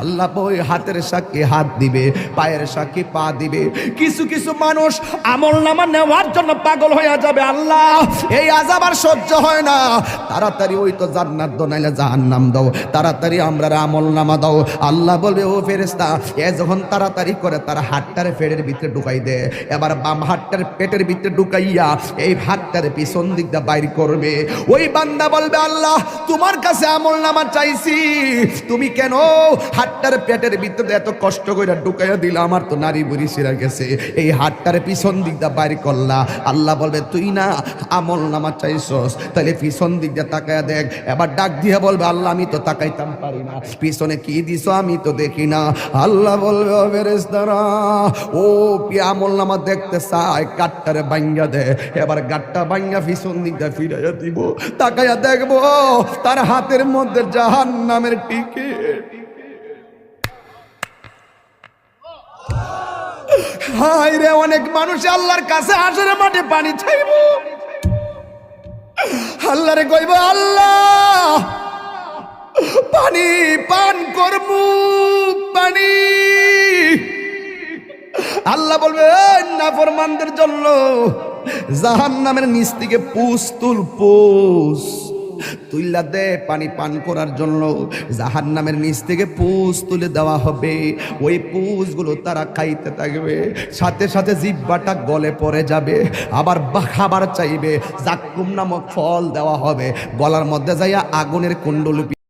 আল্লাহ বই হাতের সাক্ষী হাত দিবে, পায়ের সাক্ষী পা দিবে। কিছু কিছু মানুষ আমল নামা নেওয়ার জন্য পাগল হয়ে যাবে, আল্লাহ, এই সহ্য হয় না। তাড়াতাড়ি ওই তো জান্নাত দো নাইলে জাহান্নাম দাও। তাড়াতাড়ি আমরা আমল নামা দাও। আল্লাহ বলবে, ও ফেরেস্তা এ যখন তাড়াতাড়ি করে তার হাতটারে পেটের ভিতরে ঢুকাই দে, এবার বাম হাতটার পেটের ভিতরে ঢুকাইয়া এই হাতটারে পিছন দিক দিয়ে বাইর করবে। ওই বান্দা বলবে, আল্লাহ, তোমার কাছে আমল নামা চাইছি। তুমি কেন হাতটার পেটের ভিতরে এত কষ্ট করে ঢুকাইয়া দিলা, আমার তো নারী বুড়ি সিরা গেছে। এই হাতটারে পিছন দিক দিয়ে বাইর করলা। আল্লাহ বলবে, তুই না, আমল নামা চাইছস তাহলে পিছন দিক দিয়ে তাকায়া দেখ। এবার ডাক দিয়ে বলবে, আল্লাহ, আমি তো তাকাইতাম পারি না। পিছনে কি দিছ আমি তো দেখি না। আল্লাহ বলবে, ও ফেরেশতারা, ও আমল নামা দেখতে চায় কাঠটারে বাইঙ্গা দে। এবার গাটটা বাইঙ্গা পিছন দিক দিয়ে ফিরাইয়া দিব। তাকাইয়া দেখব, তার হাতের মধ্যে জাহান নামের টিকিট। হাই রে, অনেক মানুষ আল্লাহর কাছে আসে রে, মাঠে পানি চাইব আল্লাহ রে কইব, আল্লাহ, পানি পান করমু পানি। আল্লাহ বলবে নাফরমানদের জন্য জাহান নামের নিচ থেকে পুষ তুল পুষ তুইলা দে পানি পান করার জন্য। জাহান নামের নিচ থেকে পুষ তুলে দেওয়া হবে। ওই পুষগুলো তারা খাইতে থাকবে। সাথে সাথে জিব্বাটা গলে পড়ে যাবে। আবার খাবার চাইবে। জাক্কুম নামক ফল দেওয়া হবে। গলার মধ্যে যাইয়া আগুনের কুণ্ডলিপি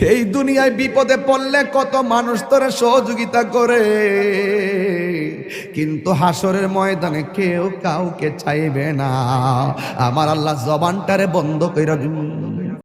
এই দুনিয়ায় বিপদে পড়লে কত মানুষ তোরা সহযোগিতা করে। কিন্তু হাসরের ময়দানে কেউ কাউকে চাইবে না। আমার আল্লাহ জবানটারে বন্ধ করে